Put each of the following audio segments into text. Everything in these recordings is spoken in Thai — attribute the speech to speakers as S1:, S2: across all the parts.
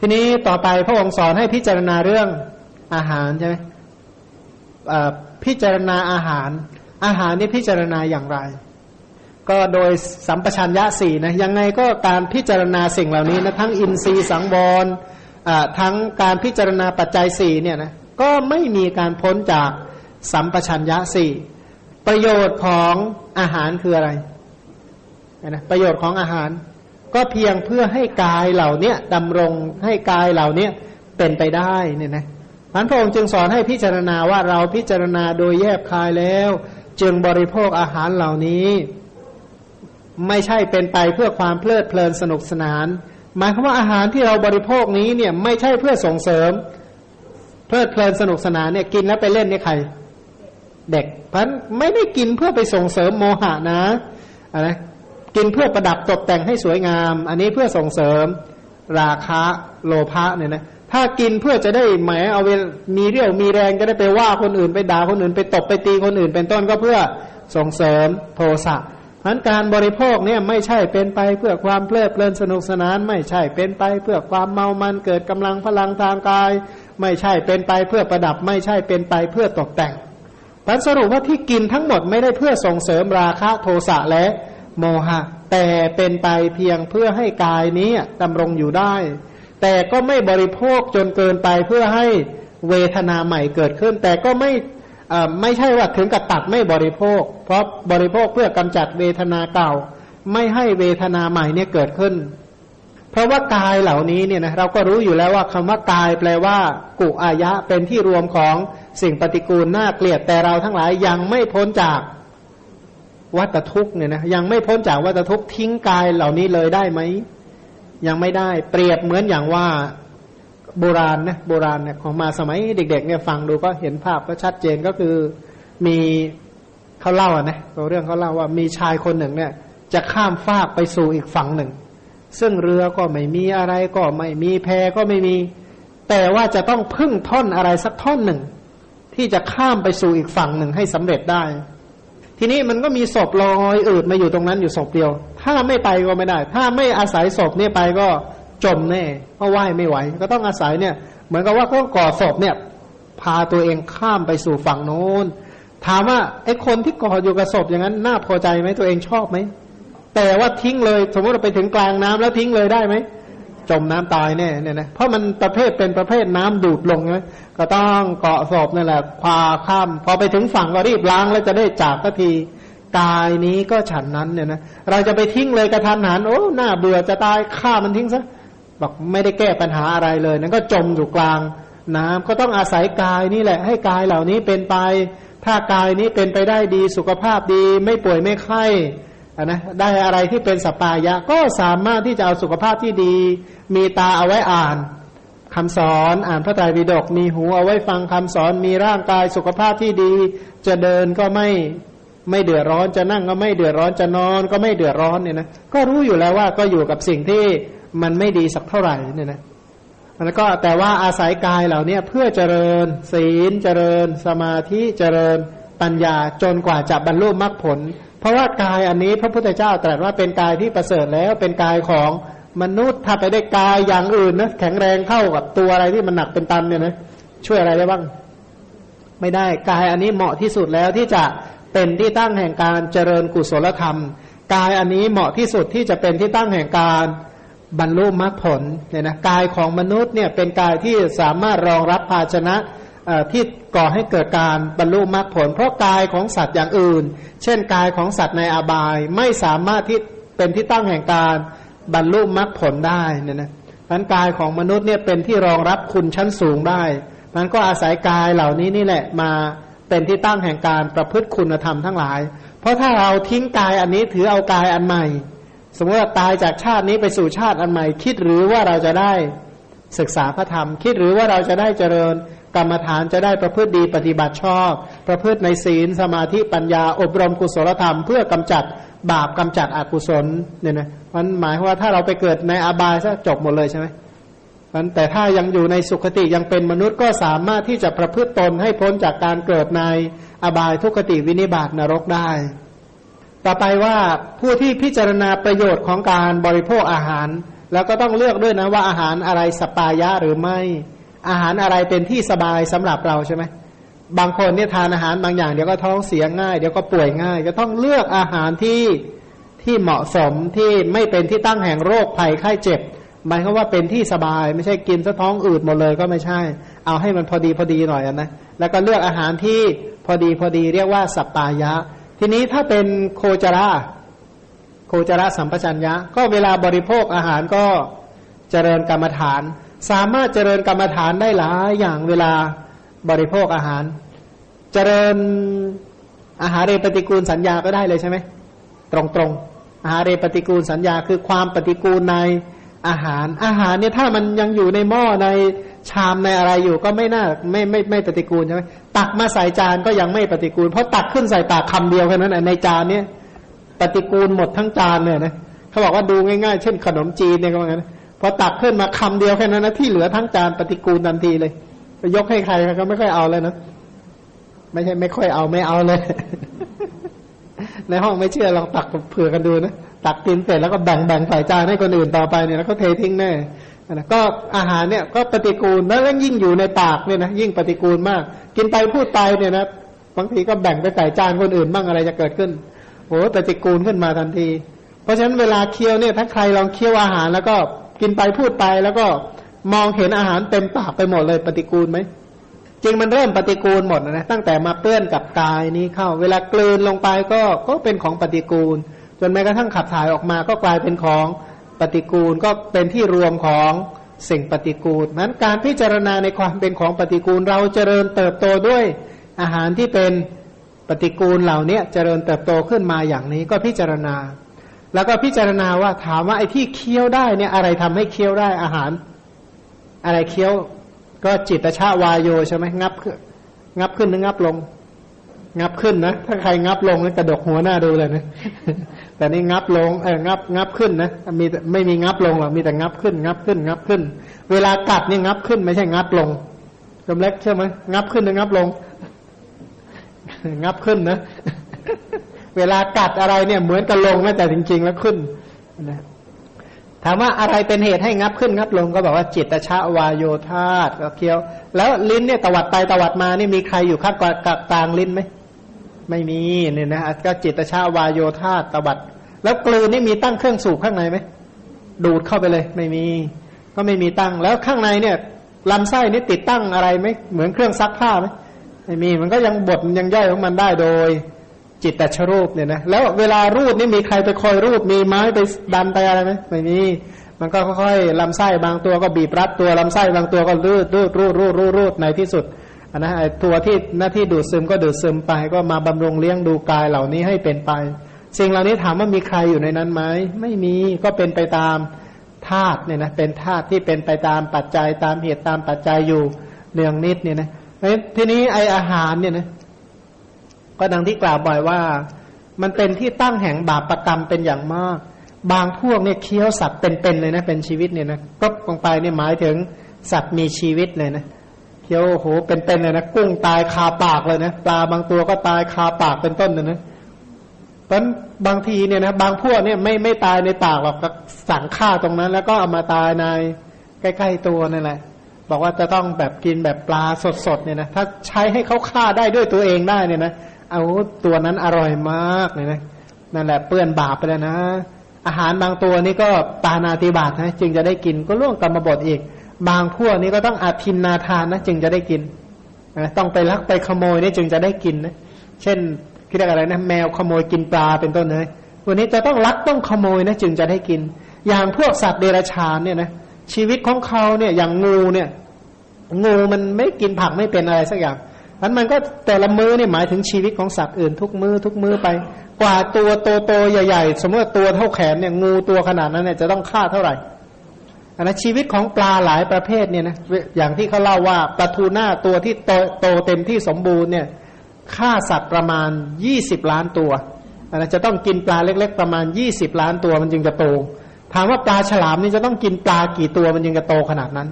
S1: ทีนี้ต่อไปพระองค์สอนให้พิจารณาเรื่องอาหารใช่ไหมพิจารณาอาหาร อาหารนี่พิจารณาอย่างไร ก็โดยสัมปชัญญะสี่นะยังไงก็การพิจารณาสิ่งเหล่านี้นะทั้งอินทรีย์สังวรทั้งการพิจารณาปัจจัยสี่เนี่ยนะก็ไม่มีการพ้นจากสัมปชัญญะสี่ประโยชน์ของอาหารคืออะไรนะประโยชน์ของอาหาร ก็เพียงเพื่อให้กายเหล่านี้ดำรงให้กายเหล่านี้เป็นไปได้เนี่ยนะพันพระองค์จึงสอนให้พิจารณาว่าเราพิจารณาโดยแยบคายแล้ว จึงบริโภคอาหารเหล่านี้ ไม่ใช่เป็นไปเพื่อความเพลิดเพลินสนุกสนาน หมายความว่าอาหารที่เราบริโภคนี้เนี่ยไม่ใช่เพื่อส่งเสริม เพลิดเพลินสนุกสนานเนี่ยกินแล้วไปเล่นนี่ใคร เด็กเพราะไม่ได้กินเพื่อไปส่งเสริมโมหะนะอะไร กินเพื่อประดับตกแต่งให้สวยงาม อันนี้เพื่อส่งเสริมราคะโลภะเนี่ยนะถ้ากินเพื่อจะได้แหมเอาเวลมีเรี่ยวมีแรงจะได้ไปว่าคนอื่นไปด่าคนอื่นไปตบไปตีคนอื่น เป็นต้นก็เพื่อส่งเสริมโทสะเพราะการบริโภคเนี่ยไม่ใช่เป็นไปเพื่อความเพลิดเพลินสนุกสนาน ไม่ใช่เป็นไปเพื่อความเมามันเกิดกำลังพลังทางกาย ไม่ใช่เป็นไปเพื่อประดับ ไม่ใช่เป็นไปเพื่อตกแต่งพันสรุปว่าที่กินทั้งหมดไม่ได้เพื่อส่งเสริมราคะโทสะและ โมหะ แต่เป็นไปเพียงเพื่อให้กายนี้ดำรงอยู่ได้ แต่ก็ไม่บริโภคจนเกินไปเพื่อให้เวทนาใหม่เกิดขึ้น แต่ก็ไม่ไม่ใช่ว่าถึงกับตัดไม่บริโภค เพราะบริโภคเพื่อกำจัดเวทนาเก่า ไม่ให้เวทนาใหม่เนี่ยเกิดขึ้น เพราะว่ากายเหล่านี้เนี่ยนะเราก็รู้อยู่แล้วว่าคำว่ากายแปลว่า กุอายะเป็นที่รวมของสิ่งปฏิกูลน่าเกลียดแต่เราทั้งหลายยังไม่พ้นจาก วัตทุกเนี่ยนะยังไม่พ้นจากวัตทุกทิ้งกายเหล่านี้เลยได้ไหมยังไม่ได้ เปรียบเหมือนอย่างว่าโบราณนะโบราณเนี่ยของมาสมัยเด็ก ๆ เนี่ยฟังดูก็เห็นภาพก็ชัดเจนก็คือมีเขาเล่าอะนะเรื่องเขาเล่าว่ามีชายคนหนึ่งเนี่ย จะข้ามฟากไปสู่อีกฝั่งหนึ่ง ซึ่งเรือก็ไม่มีอะไรก็ไม่มีแพก็ไม่มี แต่ว่าจะต้องพึ่งท่อนอะไรสักท่อนหนึ่ง ที่จะข้ามไปสู่อีกฝั่งหนึ่งให้สำเร็จได้ ทีนี้มันก็มีศพลอยอืดมาอยู่ตรงนั้นอยู่ศพเดียว ถ้าไม่ไปก็ไม่ได้ ถ้าไม่อาศัยศพเนี่ยไปก็จมแน่เพราะว่ายไม่ไหว ก็ต้องอาศัยเนี่ย เหมือนกับว่าก็ก่อศพเนี่ย พาตัวเองข้ามไปสู่ฝั่งโน้น ถามว่าไอ้คนที่ก่ออยู่กับศพอย่างนั้นน่าพอใจไหมตัวเองชอบไหมแต่ว่าทิ้งเลย สมมติเราไปถึงกลางน้ำแล้วทิ้งเลยได้ไหม จมน้ำตายแน่เนี่ยนะเพราะมันประเภทเป็นประเภทน้ำดูดลงใช่ไหมก็ต้องเกาะศพนั่นแหละพาข้าม พอไปถึงฝั่งก็รีบล้างแล้วจะได้จากสักทีกายนี้ก็ฉันนั้นเนี่ยนะเราจะไปทิ้งเลยกระทันหันโอ้น่าเบื่อจะตายฆ่ามันทิ้งซะบอกไม่ได้แก้ปัญหาอะไรเลยนั้นก็จมอยู่กลางน้ำก็ต้องอาศัยกายนี่แหละ ให้กายเหล่านี้เป็นไป ถ้ากายนี้เป็นไปได้ดีสุขภาพดี ไม่ป่วยไม่ไข้ นะได้อะไรที่เป็นสปายะ ก็สามารถที่จะเอาสุขภาพที่ดี มีตาเอาไว้อ่านคำสอนอ่านพระไตรปิฎกมีหูเอาไว้ฟังคำสอนมีร่างกายสุขภาพที่ดี จะเดินก็ไม่ไม่เดือดร้อนจะนั่งก็ไม่เดือดร้อนจะนอน ก็ไม่เดือดร้อนเนี่ยนะก็รู้อยู่แล้วว่าก็อยู่กับสิ่งที่มันไม่ดีสักเท่าไหร่เนี่ยนะแล้วก็แต่ว่าอาศัยกายเหล่านี้เพื่อเจริญ ศีลเจริญ สมาธิเจริญปัญญาจนกว่าจะบรรลุมรรคผล เพราะว่ากายอันนี้พระพุทธเจ้าตรัสว่าเป็นกายที่ประเสริฐแล้วเป็นกายของมนุษย์ถ้าไปได้กายอย่างอื่นนะแข็งแรงเข้ากับตัวอะไรที่มันหนักเป็นตันเนี่ยนะช่วยอะไรได้บ้าง ไม่ได้กายอันนี้เหมาะที่สุดแล้วที่จะเป็นที่ตั้งแห่งการเจริญกุศลธรรม กายอันนี้เหมาะที่สุดที่จะเป็นที่ตั้งแห่งการบรรลุมรรคผลเนี่ยนะกายของมนุษย์เนี่ยเป็นกายที่สามารถรองรับภาชนะที่ ก่อให้เกิดการบรรลุมรรคผล เพราะกายของสัตว์อย่างอื่น เช่นกายของสัตว์ในอบาย ไม่สามารถที่เป็นที่ตั้งแห่งการบรรลุมรรคผลได้เนี่ยนะนั้นกายของมนุษย์เนี่ยเป็นที่รองรับคุณชั้นสูงได้มันก็อาศัยกายเหล่านี้นี่แหละมาเป็นที่ตั้งแห่งการประพฤติคุณธรรมทั้งหลาย เพราะถ้าเราทิ้งกายอันนี้ถือเอากายอันใหม่ สมมติว่าตายจากชาตินี้ไปสู่ชาติอันใหม่ คิดหรือว่าเราจะได้ศึกษาพระธรรม คิดหรือว่าเราจะได้เจริญ กรรมฐานจะได้ประพฤติดีปฏิบัติชอบ ประพฤติในศีลสมาธิปัญญาอบรมกุศลธรรม เพื่อกำจัดบาปกำจัดอกุศลเนี่ยนะมันหมายว่าถ้าเราไปเกิดในอบายซะจบหมดเลยใช่ไหมมันแต่ถ้ายังอยู่ในสุคติยังเป็นมนุษย์ก็สามารถที่จะประพฤติตนให้พ้นจากการเกิดในอบายทุกติวินิบาตนรกได้ ต่อไปว่าผู้ที่พิจารณาประโยชน์ของการบริโภคอาหาร แล้วก็ต้องเลือกด้วยนะว่าอาหารอะไรสปายะหรือไม่ อาหารอะไรเป็นที่สบายสำหรับเราใช่ไหมบางคนเนี่ยทานอาหารบางอย่างเดี๋ยวก็ท้องเสียง่ายเดี๋ยวก็ป่วยง่าย ก็ต้องเลือกอาหารที่ที่เหมาะสมที่ไม่เป็นที่ตั้งแห่งโรคภัยไข้เจ็บหมายความว่าเป็นที่สบายไม่ใช่กินซะท้องอืดหมดเลยก็ไม่ใช่ เอาให้มันพอดีพอดีหน่อยนะแล้วก็เลือกอาหารที่พอดีพอดีเรียกว่าสัปปายะ ทีนี้ถ้าเป็นโคจระโคจระสัมปชัญญะ ก็เวลาบริโภคอาหารก็เจริญกรรมฐาน สามารถเจริญกรรมฐานได้หลายอย่างเวลาบริโภคอาหาร เจริญอาหารเรปฏิกูลสัญญาก็ได้เลยใช่ไหมตรงตรงอาหารเรปฏิกูลสัญญาคือความปฏิกูลในอาหาร อาหารเนี่ยถ้ามันยังอยู่ในหม้อในชามในอะไรอยู่ก็ไม่น่าไม่ไม่ไม่ปฏิกูลใช่ไหมตักมาใส่จานก็ยังไม่ปฏิกูล เพราะตักขึ้นใส่ปากคำเดียวแค่นั้นในจานเนี่ยปฏิกูลหมดทั้งจานเลยนะเขาบอกว่าดูง่ายๆ เช่นขนมจีนเนี่ยก็เหมือนน พอตักขึ้นมาคำเดียวแค่นั้นนะที่เหลือทั้งจานปฏิกูลทันทีเลยไปยกให้ใครก็ไม่ค่อยเอาเลยนะไม่ใช่ไม่ค่อยเอาไม่เอาเลย ในห้องไม่เชื่อลองตักเผื่อกันดูนะตักกินเสร็จแล้วก็แบ่งแบ่งใส่จานให้คนอื่นต่อไปเนี่ยแล้วก็เททิ้งแน่นะก็อาหารเนี่ยก็ปฏิกูลแล้วยิ่งอยู่ในปากเนี่ยนะยิ่งปฏิกูลมาก กินไปพูดไปเนี่ยนะบางทีก็แบ่งไปใส่จานคนอื่นบ้างอะไรจะเกิดขึ้นโอ้ปฏิกูลขึ้นมาทันที เพราะฉะนั้นเวลาเคี้ยวเนี่ยถ้าใครลองเคี้ยวอาหารแล้วก็ กินไปพูดไปแล้วก็มองเห็นอาหารเต็มปากไปหมดเลยปฏิกูลไหมจริงมันเริ่มปฏิกูลหมดนะตั้งแต่มาเปื้อนกับกายนี้เข้า เวลากลืนลงไปก็ก็เป็นของปฏิกูล จนแม้กระทั่งขับถ่ายออกมาก็กลายเป็นของปฏิกูลก็เป็นที่รวมของสิ่งปฏิกูลนั้นการพิจารณาในความเป็นของปฏิกูล เราเจริญเติบโตด้วยอาหารที่เป็นปฏิกูลเหล่านี้เจริญเติบโตขึ้นมาอย่างนี้ก็พิจารณา แล้วก็พิจารณาว่าถามว่าไอ้ที่เคี้ยวได้เนี่ยอะไรทำให้เคี้ยวได้อาหาร อะไรเคี้ยว ก็จิตชาวายโยใช่ไหมงับงับขึ้นหรืองับลง งับขึ้นนะถ้าใครงับลงนี่กระดกหัวหน้าดูเลยนะแต่นี่งับลงเอองับงับขึ้นนะมีไม่มีงับลงหรอกมีแต่งับขึ้น งับขึ้น งับขึ้น เวลากัดนี่งับขึ้น ไม่ใช่งับลงกำเล็กใช่ไหมงับขึ้นหรืองับลง งับขึ้นนะ เวลากัดอะไรเนี่ยเหมือนกับลงนะแต่จริง ๆ แล้วขึ้นนะถามว่าอะไรเป็นเหตุให้งับขึ้นงับลงก็บอกว่าจิตชาวายโยธาตก็เคี้ยว แล้วลิ้นเนี่ยตวัดไปตวัดมานี่มีใครอยู่ข้างกับกลางลิ้นไหมไม่มีเนี่ยนะก็จิตชาวายโยธาตตวัด แล้วกลืนนี่มีตั้งเครื่องสูบข้างในไหมดูดเข้าไปเลย ไม่มี ก็ไม่มีตั้งแล้วข้างในเนี่ยลำไส้นี่ติดตั้งอะไรไหมเหมือนเครื่องซักผ้าไหมไม่มีมันก็ยังบดยังย่อยของมันได้โดย จิตตชรูปเนี่ยนะแล้วเวลารูดนี่มีใครไปคอยรูดมีไม้ไปดันไปอะไรไหมไม่มีมันก็ค่อยๆลำไส้บางตัวก็บีบรัดตัวลำไส้บางตัวก็รูดรูดรูดรูดรูดรูดในที่สุดนนะไอตัวที่หน้าที่ดูดซึมก็ดูดซึมไป ก็มาบำรุงเลี้ยงดูกายเหล่านี้ให้เป็นไป สิ่งเหล่านี้ถามว่ามีใครอยู่ในนั้นไหมไม่มีก็เป็นไปตามธาตุเนี่ยนะเป็นธาตุที่เป็นไปตามปัจจัยตามเหตุตามปัจจัยอยู่เนืองนิดเนี่ยนะทีนี้ไออาหารเนี่ยนะ ก็ดังที่กล่าวบ่อยว่า มันเป็นที่ตั้งแห่งบาปประกรรมเป็นอย่างมาก บางพวกเนี่ยเคี้ยวสัตว์เป็นๆเลยนะเป็นชีวิตเนี่ยนะก็ลงไปเนี่ยหมายถึงสัตว์มีชีวิตเลยนะเคี้ยวโหเป็นๆเลยนะกุ้งตายคาปากเลยนะปลาบางตัวก็ตายคาปากเป็นต้นเลยนะเพราะบางทีเนี่ยนะบางพวกเนี่ยไม่ไม่ตายในปากหรอกสั่งฆ่าตรงนั้น แล้วก็เอามาตายในใกล้ ๆ ตัวนั่นแหละบอกว่าจะต้องแบบกินแบบปลาสดๆเนี่ยนะถ้าใช้ให้เขาฆ่าได้ด้วยตัวเองได้เนี่ยนะ เอาตัวนั้นอร่อยมากเลยนะนั่นแหละเปื้อนบาปไปแล้วนะ อาหารบางตัวนี่ก็ปานาติบาตนะจึงจะได้กินก็ล่วงกรรมบทอีก บางพวกนี้ก็ต้องอาทินนาทานนะจึงจะได้กินต้องไปลักไปขโมยนี่จึงจะได้กินนะเช่นคิดอะไรนะแมวขโมยกินปลาเป็นต้นเลยวันนี้จะต้องลักต้องขโมยนะจึงจะได้กิน อย่างพวกสัตว์เดรัจฉานเนี่ยนะชีวิตของเขาเนี่ยอย่างงูเนี่ยงูมันไม่กินผักไม่เป็นอะไรสักอย่าง อันมันก็แต่ละมือเนี่ยหมายถึงชีวิตของสัตว์อื่นทุกมือทุกมือไป กว่าตัวโตโตใหญ่ๆ สมมติตัวเท่าแขนเนี่ยงูตัวขนาดนั้นเนี่ยจะต้องฆ่าเท่าไหร่อันนั้นชีวิตของปลาหลายประเภทเนี่ยนะอย่างที่เขาเล่าว่าปลาทูน่าตัวที่โตโตเต็มที่สมบูรณ์เนี่ยฆ่าสัตว์ประมาณยี่สิบล้านตัวอันนั้นจะต้องกินปลาเล็ก ๆ ประมาณยี่สิบล้านตัวมันจึงจะโตถามว่าปลาฉลามนี่จะต้องกินปลากี่ตัวมันจึงจะโตขนาดนั้น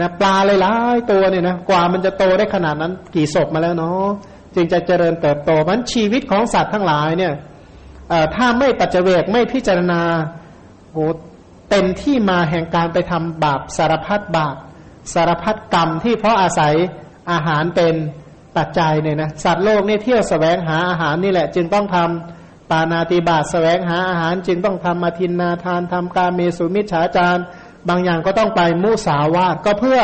S1: นะปลาหลายๆตัวเนี่ยนะกว่ามันจะโตได้ขนาดนั้นกี่ศพมาแล้วเนาะจึงจะเจริญเติบโตมันชีวิตของสัตว์ทั้งหลายเนี่ยถ้าไม่ปัจเจกไม่พิจารณาโอ้เป็นที่มาแห่งการไปทำบาปสารพัดบาปสารพัดกรรมที่เพราะอาศัยอาหารเป็นปัจจัยเนี่ยนะสัตว์โลกเนี่ยเที่ยวสแสวงหาอาหารนี่แหละ จึงต้องทำปานาติบาตแสวงหาอาหาร จึงต้องทำมาทินนาทานทำการเมสุมิจฉาจาร บางอย่างก็ต้องไปมุสาวาทก็เพื่อ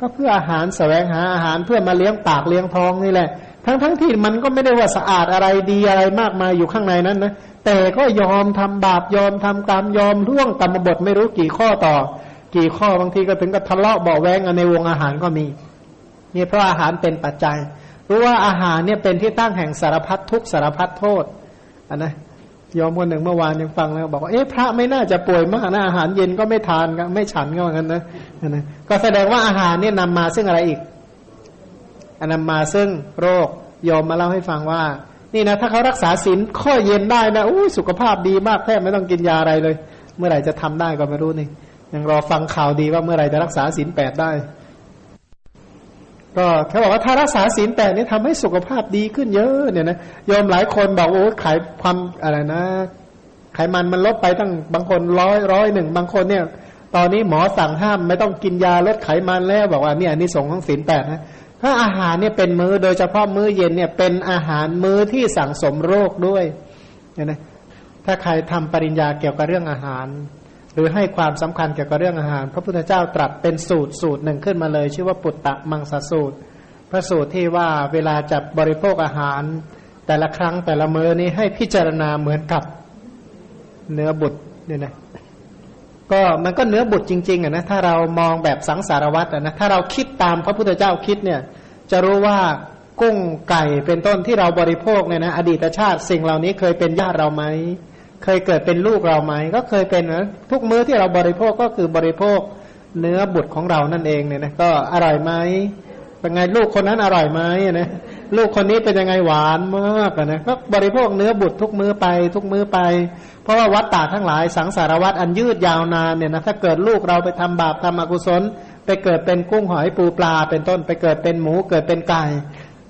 S1: ก็เพื่ออาหารแสวงหาอาหารเพื่อมาเลี้ยงปากเลี้ยงท้องนี่แหละ ทั้งทั้งที่มันก็ไม่ได้ว่าสะอาดอะไรดีอะไรมากมายอยู่ข้างในนั้นนะแต่ก็ยอมทำบาปยอมทำกรรมยอมร่วงกรรมบทไม่รู้กี่ข้อต่อ กี่ข้อบางทีก็ถึงกับทะเลาะเบาแวงกันในวงอาหารก็มีนี่เพราะอาหารเป็นปัจจัยรู้ว่าอาหารเนี่ยเป็นที่ตั้งแห่งสารพัดทุกสารพัดโทษอันนะ ยอมคนหนึ่งเมื่อวานยังฟังแล้วบอกว่าเอ๊ะพระไม่น่าจะป่วยมากนะอาหารเย็นก็ไม่ทานก็ไม่ฉันก็เหมือนกันนะนะก็แสดงว่าอาหารเนี่ยนำมาซึ่งอะไรอีกอันนำมาซึ่งโรคยอมมาเล่าให้ฟังว่า นี่นะถ้าเขารักษาศีลข้อเย็นได้นะอุ้ยสุขภาพดีมากแทบไม่ต้องกินยาอะไรเลย เมื่อไหร่จะทำได้ก็ไม่รู้นี่ยังรอฟังข่าวดีว่าเมื่อไหร่จะรักษาศีลแปดได้ ก็เขาบอกว่าถ้ารักษาศีลแปดนี่ทำให้สุขภาพดีขึ้นเยอะเนี่ยนะยอมหลายคนบอกโอ้ขายความอะไรนะไขมันมันลดไปตั้งบางคนร้อยร้อยหนึ่งบางคนเนี่ย ตอนนี้หมอสั่งห้ามไม่ต้องกินยาลดไขมันแล้วบอกว่าเนี่ยนี่สงของศีลแปดนะถ้าอาหารเนี่ยเป็นมือ้อโดยเฉพาะมื้อเย็นเนี่ยเป็นอาหารมื้อที่สั่งสมโรคด้วยเนี่ยนะถ้าใครทำปริญญาเกี่ยวกับเรื่องอาหาร รือให้ความสำคัญเกี่ยวกับเรื่องอาหาร พระพุทธเจ้าตรัสเป็นสูตรสูตรหนึ่งขึ้นมาเลย ชื่อว่าปุตตะมังสสูตร พระสูตรที่ว่าเวลาจะบริโภคอาหาร แต่ละครั้งแต่ละมื้อนี้ให้พิจารณาเหมือนกับเนื้อบุตรเนี่ยนะก็มันก็เนื้อบุตรจริงๆอะนะถ้าเรามองแบบสังสารวัตรอะนะถ้าเราคิดตามพระพุทธเจ้าคิดเนี่ย จะรู้ว่ากุ้งไก่เป็นต้นที่เราบริโภคเนี่ยนะอดีตชาติสิ่งเหล่านี้เคยเป็นญาติเราไหม เคยเกิดเป็นลูกเราไหมก็เคยเป็นนะทุกมื้อที่เราบริโภคก็คือบริโภคเนื้อบุตรของเรานั่นเองเนี่ยนะก็อร่อยไหมเป็นไงลูกคนนั้นอร่อยไหมนะลูกคนนี้เป็นยังไงหวานมากนะก็บริโภคเนื้อบุตรทุกมื้อไป ทุกมื้อไป เพราะว่าวัตตาทั้งหลายสังสารวัตอันยืดยาวนานเนี่ยนะถ้าเกิดลูกเราไปทำบาปทำอกุศล ไปเกิดเป็นกุ้งหอยปูปลาเป็นต้นไปเกิดเป็นหมูเกิดเป็นไก่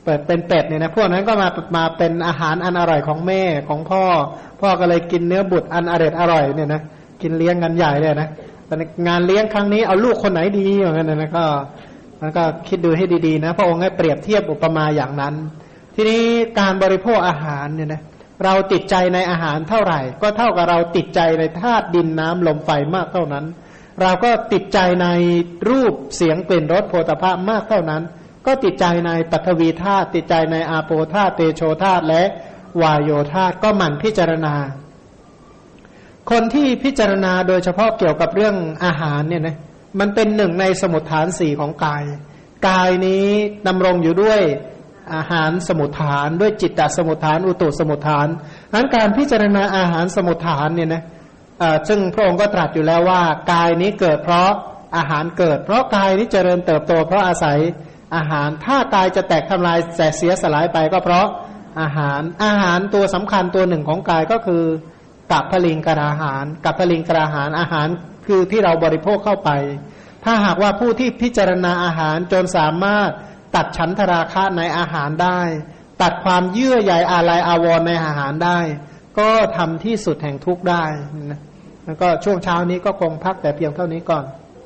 S1: เปิดเป็นเป็ดเนี่ยนะพวกนั้นก็มามาเป็นอาหารอันอร่อยของแม่ของพ่อ พ่อก็เลยกินเนื้อบุตรอันอร่อยอร่อยเนี่ยนะกินเลี้ยงกันใหญ่เลยนะแต่งานเลี้ยงครั้งนี้เอาลูกคนไหนดีอย่างนั้นนะก็มันก็คิดดูให้ดีๆนะพระองค์ให้เปรียบเทียบอุปมาอย่างนั้น ทีนี้การบริโภคอาหารเนี่ยนะเราติดใจในอาหารเท่าไหร่ ก็เท่ากับเราติดใจในธาตุดินน้ำลมไฟมากเท่านั้น เราก็ติดใจในรูปเสียงกลิ่นรสโผฏฐะมากเท่านั้น ก็ติดใจในปัทวีธาตุติดใจในอาโปธาตุเตโชธาตุและวายโยธาตุก็หมั่นพิจารณา คนที่พิจารณาโดยเฉพาะเกี่ยวกับเรื่องอาหารเนี่ยนะมันเป็นหนึ่งในสมุทฐานสี่ของกาย กายนี้ดำรงอยู่ด้วยอาหารสมุทฐานด้วยจิตตสมุทฐานอุตุสมุทฐานนั้นการพิจารณาอาหารสมุทฐานเนี่ยนะซึ่งพระองค์ก็ตรัสอยู่แล้วว่า กายนี้เกิดเพราะอาหารเกิด เพราะกายนี้เจริญเติบโต เพราะอาศัย อาหารถ้ากายจะแตกทำลายแสเสียสลายไปก็เพราะอาหารอาหารตัวสำคัญตัวหนึ่งของกายก็คือกับพลิงกราหารกับพลิงกราหารอาหารคือที่เราบริโภคเข้าไป ถ้าหากว่าผู้ที่พิจารณาอาหารจนสามารถตัดฉันทราคะในอาหารได้ ตัดความเยื่อใยอาลัยอาวรในอาหารได้ ก็ทำที่สุดแห่งทุกข์ได้นะแล้วก็ช่วงเช้านี้ก็คงพักแต่เพียงเท่านี้ก่อน